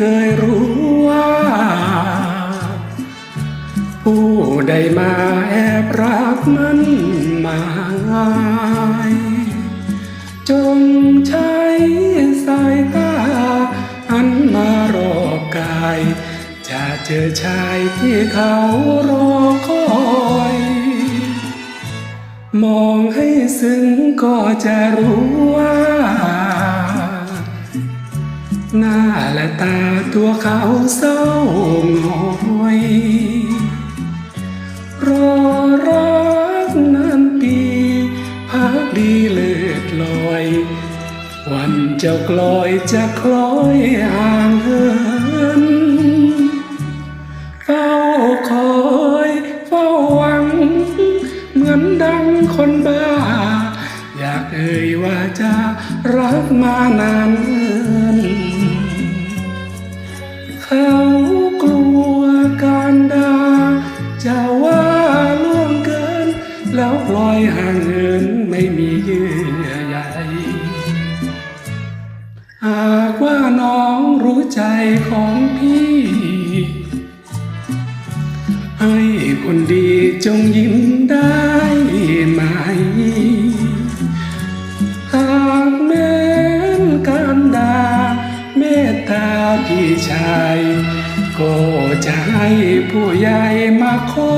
คยรู้ว่า ผู้ใดมาแอบรักมันมาง่ายจงใช้สายตาอันมารอบกาย จะเจอชายที่เขารอคอยมองให้ซึ้งก็จะรู้ว่า หน้าและตาตัวเขาเศร้าหงอยรอรักนานปีพักดีเลิศลอย วันเจ้ากลอยจะคล้อยห่างเหินเฝ้าคอยเฝ้าหวัง เหมือนดังคนบ้า อยากเอ่ยว่าจะรักมานานน เขากลัวการด่าจะว่าล่วงเกิน แล้วปล่อยห่างเหินไม่มีเยื่อใยหากว่าน้องรู้ใจของพี่ ให้คนดีจงยิ้มได้ พี่ชาย ก็จะให้ผู้ใหญ่มาขอ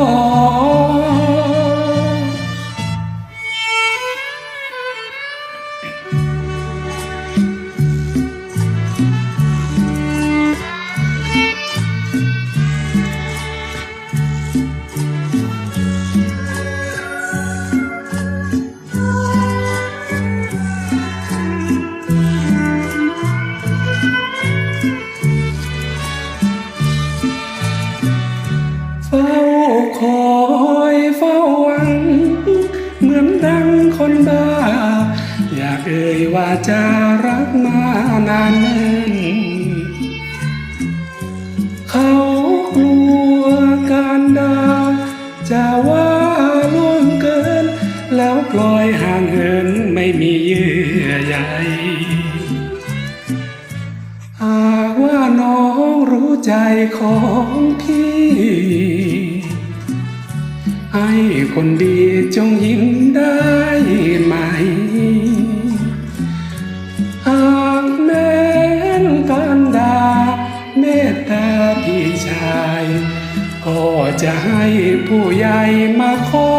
เฝ้าคอยเฝ้าหวัง เหมือนดังคนบ้า อยากเอ่ยว่าจะรักมานานเนินเขากลัวการด่าจะว่าล่วงเกิน แล้วปล่อยห่างเหินไม่มีเยื่อใยหากว่าน้องรู้ใจของพี่ ให้คนดีจงยิ้มได้ไหม หากแม้นการดาเมตตาพี่ชาย ก็จะให้ผู้ใหญ่มาขอ